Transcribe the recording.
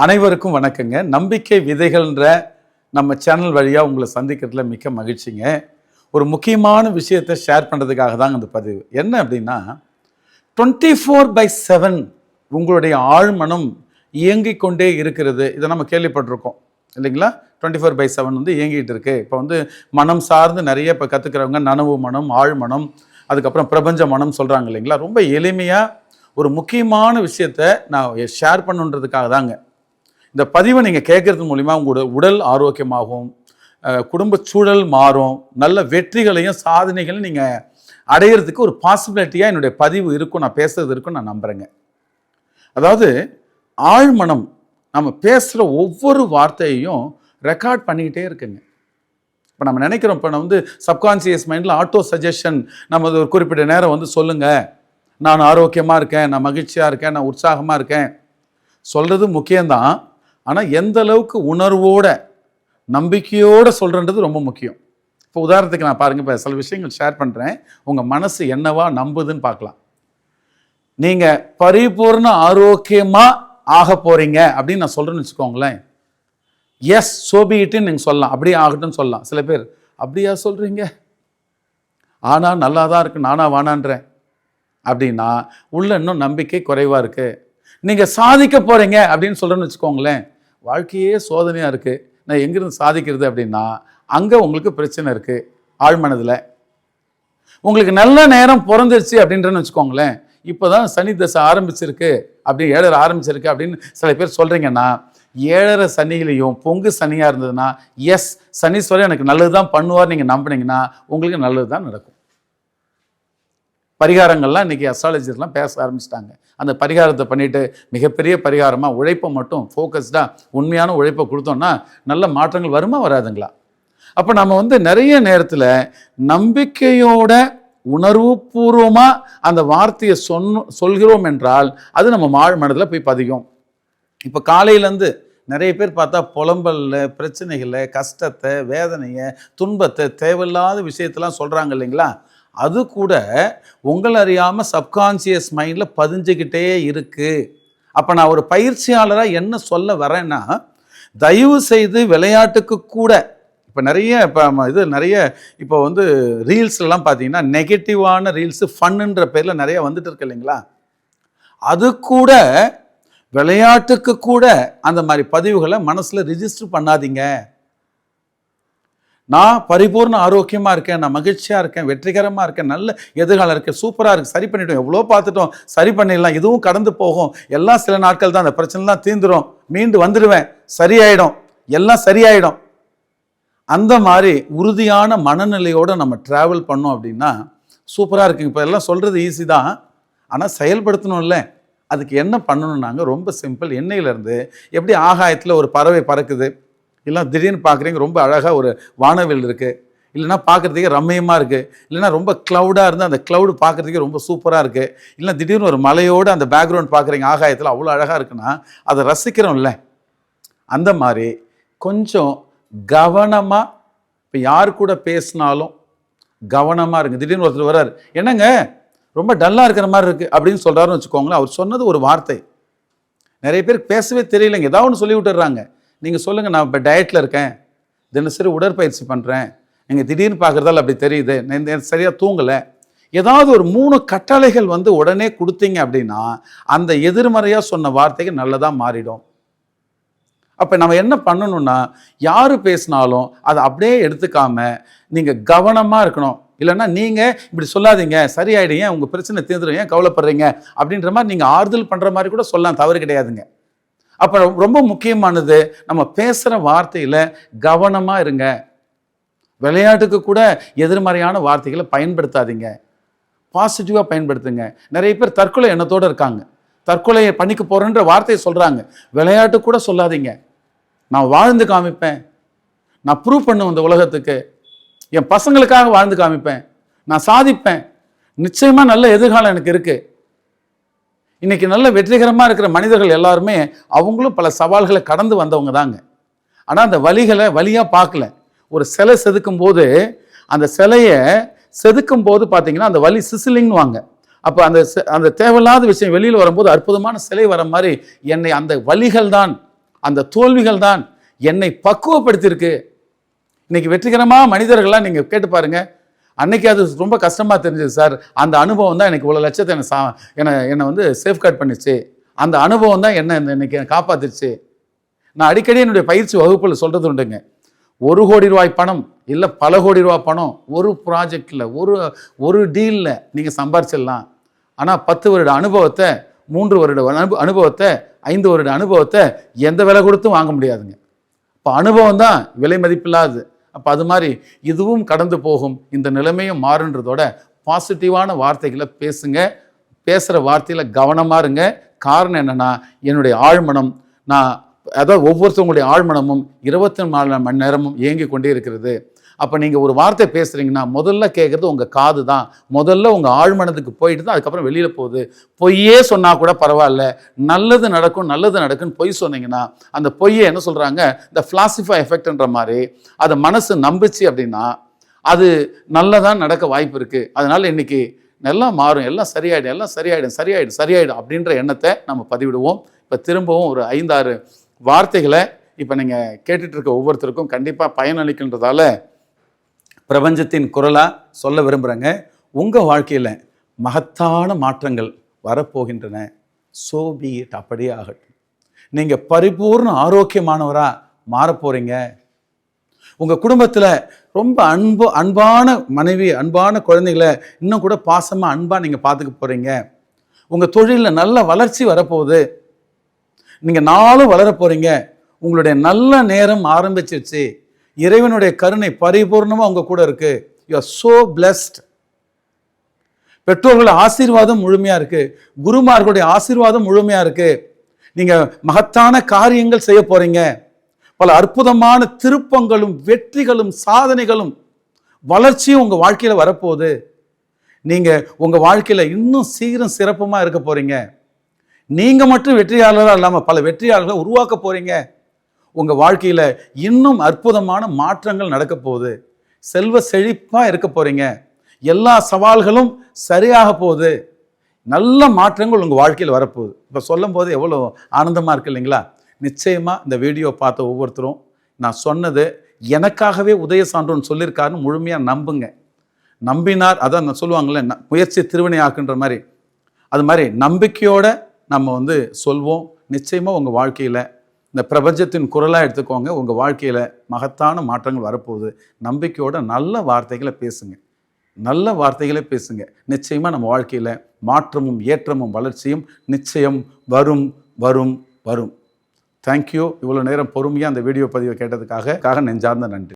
அனைவருக்கும் வணக்கங்க. நம்பிக்கை விதைகள்ன்ற நம்ம சேனல் வழியாக உங்களை சந்திக்கிறதுல மிக்க மகிழ்ச்சிங்க. ஒரு முக்கியமான விஷயத்தை ஷேர் பண்ணுறதுக்காக தாங்க இந்த பதிவு. என்ன அப்படின்னா டுவெண்ட்டி ஃபோர் பை செவன் உங்களுடைய ஆழ்மனம் இயங்கிக் கொண்டே இருக்கிறது. இதை நம்ம கேள்விப்பட்டிருக்கோம். இல்லைங்களா? டுவெண்ட்டி ஃபோர் பை செவன் வந்து இயங்கிட்டு இருக்கு. இப்போ வந்து மனம் சார்ந்து நிறைய இப்போ கற்றுக்கிறவங்க நனவு மனம் ஆழ்மனம் அதுக்கப்புறம் பிரபஞ்ச மனம் சொல்கிறாங்க இல்லைங்களா? ரொம்ப எளிமையாக ஒரு முக்கியமான விஷயத்த நான் ஷேர் பண்ணுன்றதுக்காக தாங்க. இந்த பதிவை நீங்கள் கேட்கறது மூலிமா உங்களோட உடல் ஆரோக்கியமாகும் குடும்ப சூழல் மாறும் நல்ல வெற்றிகளையும் சாதனைகளையும் நீங்கள் அடையிறதுக்கு ஒரு பாசிபிலிட்டியாக என்னுடைய பதிவு இருக்கும் நான் பேசுறது இருக்கும் நான் நம்புகிறேங்க அதாவது ஆழ்மனம் நம்ம பேசுகிற ஒவ்வொரு வார்த்தையையும் ரெக்கார்ட் பண்ணிக்கிட்டே இருக்குங்க. இப்போ நம்ம நினைக்கிறோம் இப்போ நம்ம வந்து சப்கான்சியஸ் மைண்டில் ஆட்டோ சஜஷன் நம்ம ஒரு குறிப்பிட்ட நேரம் வந்து சொல்லுங்கள் நான் ஆரோக்கியமாக இருக்கேன் நான் மகிழ்ச்சியாக இருக்கேன் நான் உற்சாகமாக இருக்கேன். சொல்கிறது முக்கியம்தான். ஆனால் எந்த அளவுக்கு உணர்வோட நம்பிக்கையோடு சொல்கிறன்றது ரொம்ப முக்கியம். இப்போ உதாரணத்துக்கு நான் பாருங்கள் இப்போ சில விஷயங்கள் ஷேர் பண்ணுறேன் உங்கள் மனசு என்னவா நம்புதுன்னு பார்க்கலாம். நீங்கள் பரிபூர்ண ஆரோக்கியமாக ஆக போகிறீங்க அப்படின்னு நான் சொல்கிறேன்னு வச்சுக்கோங்களேன். எஸ் சோபிட்டுன்னு நீங்கள் சொல்லலாம். அப்படியே ஆகட்டும்னு சொல்லலாம். சில பேர் அப்படியா சொல்கிறீங்க ஆனால் நல்லா தான் இருக்கு. நானா வானான்றேன். அப்படின்னா உள்ள இன்னும் நம்பிக்கை குறைவாக இருக்குது நீங்கள் சாதிக்க போகிறீங்க அப்படின்னு சொல்கிறேன்னு வச்சுக்கோங்களேன். வாழ்க்கையே சோதனையாக இருக்குது நான் எங்கேருந்து சாதிக்கிறது அப்படின்னா அங்கே உங்களுக்கு பிரச்சனை இருக்குது ஆழ்மனதில் உங்களுக்கு நல்ல நேரம் பிறந்துருச்சு அப்படின்றன்னு வச்சுக்கோங்களேன். இப்போ தான் சனி தசை ஆரம்பிச்சிருக்கு அப்படி ஏழரை ஆரம்பிச்சிருக்கு அப்படின்னு சில பேர் சொல்கிறீங்கன்னா ஏழரை சனியிலையும் பொங்கு சனியாக இருந்ததுன்னா எஸ் சனீஸ்வரன் எனக்கு நல்லது தான் பண்ணுவார் நீங்கள் நம்பினீங்கன்னா உங்களுக்கு நல்லது தான் நடக்கும். பரிகாரங்கள்லாம் இன்றைக்கி அஸ்ட்ராலஜர்லாம் பேச ஆரம்பிச்சிட்டாங்க. அந்த பரிகாரத்தை பண்ணிவிட்டு மிகப்பெரிய பரிகாரமாக உழைப்பை மட்டும் ஃபோக்கஸ்டாக உண்மையான உழைப்பை கொடுத்தோம்னா நல்ல மாற்றங்கள் வருமா வராதுங்களா? அப்போ நம்ம வந்து நிறைய நேரத்தில் நம்பிக்கையோட உணர்வுபூர்வமாக அந்த வார்த்தையை சொன்ன சொல்கிறோம் என்றால் அது நம்ம மாழ் மனதில் போய் பதியும். இப்போ காலையிலேருந்து நிறைய பேர் பார்த்தா புலம்பலில் பிரச்சனைகளை கஷ்டத்தை வேதனையை துன்பத்தை தேவையில்லாத விஷயத்தெல்லாம் சொல்கிறாங்க இல்லைங்களா? அது கூட உங்களை அறியாமல் சப்கான்சியஸ் மைண்டில் பதிஞ்சுக்கிட்டே இருக்குது அப்போ நான் ஒரு பயிற்சியாளராக என்ன சொல்ல வரேன்னா தயவு செய்து விளையாட்டுக்கு கூட இப்போ நிறைய இப்போ இது நிறைய இப்போ வந்து ரீல்ஸ்லாம் பார்த்தீங்கன்னா நெகட்டிவான ரீல்ஸு ஃபன்னுன்ற பேரில் நிறைய வந்துட்டு இருக்கு இல்லைங்களா? அது கூட விளையாட்டுக்கு கூட அந்த மாதிரி பதிவுகளை மனசில் ரிஜிஸ்டர் பண்ணாதீங்க. நான் பரிபூர்ண ஆரோக்கியமாக இருக்கேன் நான் மகிழ்ச்சியாக இருக்கேன் வெற்றிகரமாக இருக்கேன் நல்ல எதிர்காலம் இருக்கேன் சூப்பராக இருக்குது சரி பண்ணிட்டோம் எவ்வளோ பார்த்துட்டோம் சரி பண்ணிடலாம் இதுவும் கடந்து போகும். எல்லாம் சில நாட்கள் தான் அந்த பிரச்சனைலாம் தீந்துரும். மீண்டு வந்துடுவேன் சரியாயிடும். எல்லாம் சரியாயிடும். அந்த மாதிரி உறுதியான மனநிலையோடு நம்ம ட்ராவல் பண்ணோம் அப்படின்னா சூப்பராக இருக்குங்க. இப்போ எல்லாம் சொல்கிறது ஈஸி தான். ஆனால் செயல்படுத்தணும்ல. அதுக்கு என்ன பண்ணணும்னாங்க ரொம்ப சிம்பிள் எண்ணெயிலேருந்து எப்படி ஆகாயத்தில் ஒரு பறவை பறக்குது இல்லை திடீர்னு பார்க்குறீங்க ரொம்ப அழகாக ஒரு வானவில் இருக்குது இல்லைன்னா பார்க்குறதுக்கே ரம்மியமாக இருக்குது இல்லைன்னா ரொம்ப க்ளவுடாக இருந்தால் அந்த க்ளவுடு பார்க்குறதுக்கே ரொம்ப சூப்பராக இருக்குது இல்லை திடீர்னு ஒரு மலையோடு அந்த பேக்ரவுண்ட் பார்க்குறீங்க ஆகாயத்தில் அவ்வளோ அழகாக இருக்குன்னா அதை ரசிக்கிறோம்ல. அந்த மாதிரி கொஞ்சம் கவனமாக இப்போ யார் கூட பேசினாலும் கவனமாக இருங்க. திடீர்னு ஒருத்தர் வர்றார் என்னங்க? ரொம்ப டல்லாக இருக்கிற மாதிரி இருக்குது அப்படின்னு சொல்கிறாருன்னு வச்சுக்கோங்களேன் அவர் சொன்னது ஒரு வார்த்தை. நிறைய பேருக்கு பேசவே தெரியலைங்க. ஏதாவது ஒன்று சொல்லி விட்டுறாங்க நீங்கள் சொல்லுங்கள் நான் இப்போ டயட்டில் இருக்கேன். தினசரி உடற்பயிற்சி பண்ணுறேன் நீங்கள் திடீர்னு பார்க்குறதால அப்படி தெரியுது. நான் சரியாக தூங்கலை. ஏதாவது ஒரு மூணு கட்டளைகள் வந்து உடனே கொடுத்தீங்க அப்படின்னா அந்த எதிர்மறையாக சொன்ன வார்த்தைக்கு நல்லதாக மாறிடும். அப்போ நம்ம என்ன பண்ணணும்னா யார் பேசினாலும் அதை அப்படியே எடுத்துக்காம நீங்கள் கவனமாக இருக்கணும். இல்லைன்னா நீங்கள் இப்படி சொல்லாதீங்க சரியாயிடுங்க உங்கள் பிரச்சனை தீர்ந்துடும் ஏன் கவலைப்படுறீங்க? அப்படின்ற மாதிரி நீங்கள் ஆறுதல் பண்ணுற மாதிரி கூட சொல்லலாம் தவறு கிடையாதுங்க. அப்போ ரொம்ப முக்கியமானது நம்ம பேசுகிற வார்த்தையில் கவனமாக இருங்க. விளையாட்டுக்கு கூட எதிர்மறையான வார்த்தைகளை பயன்படுத்தாதீங்க. பாசிட்டிவாக பயன்படுத்துங்க. நிறைய பேர் தற்கொலை எண்ணத்தோடு இருக்காங்க. தற்கொலையை பண்ணிக்க போகிறேன்ற வார்த்தையை சொல்கிறாங்க விளையாட்டு கூட சொல்லாதீங்க. நான் வாழ்ந்து காமிப்பேன். நான் ப்ரூவ் பண்ணுவேன் இந்த உலகத்துக்கு. என் பசங்களுக்காக வாழ்ந்து காமிப்பேன். நான் சாதிப்பேன். நிச்சயமாக நல்ல எதிர்காலம் எனக்கு இருக்குது இன்றைக்கி நல்ல வெற்றிகரமாக இருக்கிற மனிதர்கள் எல்லாருமே அவங்களும் பல சவால்களை கடந்து வந்தவங்க தாங்க. ஆனால் அந்த வழிகளை வழியாக பார்க்கல. ஒரு சிலை செதுக்கும் போது அந்த சிலையை செதுக்கும் போது பார்த்தீங்கன்னா அந்த வலி சிசிலிங்னு வாங்க. அப்போ அந்த அந்த தேவையில்லாத விஷயம் வெளியில் வரும்போது அற்புதமான சிலை வர மாதிரி என்னை அந்த வழிகள் தான் அந்த தோல்விகள் தான் என்னை பக்குவப்படுத்தியிருக்கு. இன்னைக்கு வெற்றிகரமாக மனிதர்கள்லாம் நீங்கள் கேட்டு பாருங்கள் அன்னைக்கு அது ரொம்ப கஷ்டமாக தெரிஞ்சது சார். அந்த அனுபவம் தான் எனக்கு இவ்வளோ லட்சத்தை என்னை சா என்னை என்னை வந்து சேஃப்கார்ட் பண்ணிச்சு. அந்த அனுபவம் தான் என்ன இன்னைக்கு என்னை காப்பாத்துச்சு நான் அடிக்கடி என்னுடைய பயிற்சி வகுப்பில் சொல்கிறது உண்டுங்க. ஒரு கோடி ரூபாய் பணம் இல்லை பல கோடி ரூபாய் பணம் ஒரு ப்ராஜெக்டில் ஒரு ஒரு டீலில் நீங்கள் சம்பாரிச்சிடலாம். ஆனால் பத்து வருட அனுபவத்தை மூன்று வருட அனுப அனுபவத்தை ஐந்து வருட அனுபவத்தை எந்த விலை கொடுத்தும் வாங்க முடியாதுங்க. இப்போ அனுபவம் தான் விலை மதிப்பில்லாது அப்போ அது மாதிரி இதுவும் கடந்து போகும். இந்த நிலைமையும் மாறுன்றதோட பாசிட்டிவான வார்த்தைகளை பேசுங்க. பேசுகிற வார்த்தையில் கவனமாக இருங்க. காரணம் என்னென்னா என்னுடைய ஆழ்மனம் நான் அதாவது ஒவ்வொருத்தவங்களுடைய ஆழ்மனமும் இருபத்தி நாலு மணி நேரமும் இயங்கி கொண்டே இருக்கிறது. அப்போ நீங்கள் ஒரு வார்த்தை பேசுகிறீங்கன்னா முதல்ல கேட்குறது உங்கள் காது தான் முதல்ல உங்கள் ஆழ்மனத்துக்கு போயிட்டு தான் அதுக்கப்புறம் வெளியில் போகுது. பொய்யே சொன்னால் கூட பரவாயில்ல. நல்லது நடக்கும் நல்லது நடக்கும்னு பொய் சொன்னீங்கன்னா அந்த பொய்யை என்ன சொல்கிறாங்க இந்த ஃப்ளாசிஃபை எஃபெக்ட்ன்ற மாதிரி அதை மனசு நம்பிச்சு அப்படின்னா அது நல்லதான் நடக்க வாய்ப்பு இருக்குது அதனால் இன்னைக்கு எல்லாம் மாறும். எல்லாம் சரியாயிடும். எல்லாம் சரியாயிடும். சரியாயிடும். சரியாயிடும் அப்படின்ற எண்ணத்தை நம்ம பதிவிடுவோம். இப்போ திரும்பவும் ஒரு ஐந்தாறு வார்த்தைகளை இப்போ நீங்கள் கேட்டுட்ருக்க ஒவ்வொருத்தருக்கும் கண்டிப்பாக பயனளிக்கின்றதால பிரபஞ்சத்தின் குரலாக சொல்ல விரும்புகிறேங்க உங்கள் வாழ்க்கையில் மகத்தான மாற்றங்கள் வரப்போகின்றன. சோ பி இட் அப்படியே ஆகட்டும். நீங்கள் பரிபூர்ண ஆரோக்கியமானவராக மாறப்போகிறீங்க உங்கள் குடும்பத்தில் ரொம்ப அன்பு அன்பான மனைவி அன்பான குழந்தைகளை இன்னும் கூட பாசமாக அன்பாக நீங்கள் பார்த்துக்க போகிறீங்க உங்கள் தொழிலில் நல்ல வளர்ச்சி வரப்போகுது. நீங்கள் நாளும் வளர போகிறீங்க உங்களுடைய நல்ல நேரம் ஆரம்பிச்சிருச்சு. இறைவனுடைய கருணை பரிபூர்ணமாக உங்கள் கூட இருக்கு. யூ ஆர் சோ பிளஸ்ட் பெற்றோர்கள் ஆசீர்வாதம் முழுமையாக இருக்கு. குருமார்களுடைய ஆசீர்வாதம் முழுமையாக இருக்கு. நீங்கள் மகத்தான காரியங்கள் செய்ய போறீங்க. பல அற்புதமான திருப்பங்களும் வெற்றிகளும் சாதனைகளும் வளர்ச்சியும் உங்கள் வாழ்க்கையில் வரப்போகுது. நீங்கள் உங்கள் வாழ்க்கையில் இன்னும் சீரும் சிறப்புமாக இருக்க போறீங்க. நீங்கள் மட்டும் வெற்றியாளராக இல்லாமல் பல வெற்றியாளர்களை உருவாக்க போறீங்க. உங்கள் வாழ்க்கையில் இன்னும் அற்புதமான மாற்றங்கள் நடக்க போகுது. செல்வ செழிப்பாக இருக்க போகிறீங்க எல்லா சவால்களும் சரியாக போகுது. நல்ல மாற்றங்கள் உங்கள் வாழ்க்கையில் வரப்போகுது. இப்போ சொல்லும் போது எவ்வளோ ஆனந்தமாக இருக்கு இல்லைங்களா? நிச்சயமாக இந்த வீடியோ பார்த்த ஒவ்வொருத்தரும் நான் சொன்னது எனக்காகவே உதய சான்றோன்னு சொல்லியிருக்காருன்னு முழுமையாக நம்புங்க. நம்பினார் அதான் நான் சொல்லுவாங்களே ந- முயற்சி திருவினை ஆக்குன்ற மாதிரி. அது மாதிரி நம்பிக்கையோடு நம்ம வந்து சொல்வோம். நிச்சயமாக உங்கள் வாழ்க்கையில் இந்த பிரபஞ்சத்தின் குரலாக எடுத்துக்கோங்க. உங்கள் வாழ்க்கையில் மகத்தான மாற்றங்கள் வரப்போகுது. நம்பிக்கையோட நல்ல வார்த்தைகளை பேசுங்க. நல்ல வார்த்தைகளை பேசுங்க. நிச்சயமாக நம்ம வாழ்க்கையில் மாற்றமும் ஏற்றமும் வளர்ச்சியும் நிச்சயம் வரும் வரும் வரும். தேங்க்யூ இவ்வளோ நேரம் பொறுமையாக அந்த வீடியோ பதிவை கேட்டதுக்காக காக நெஞ்சார்ந்த நன்றி.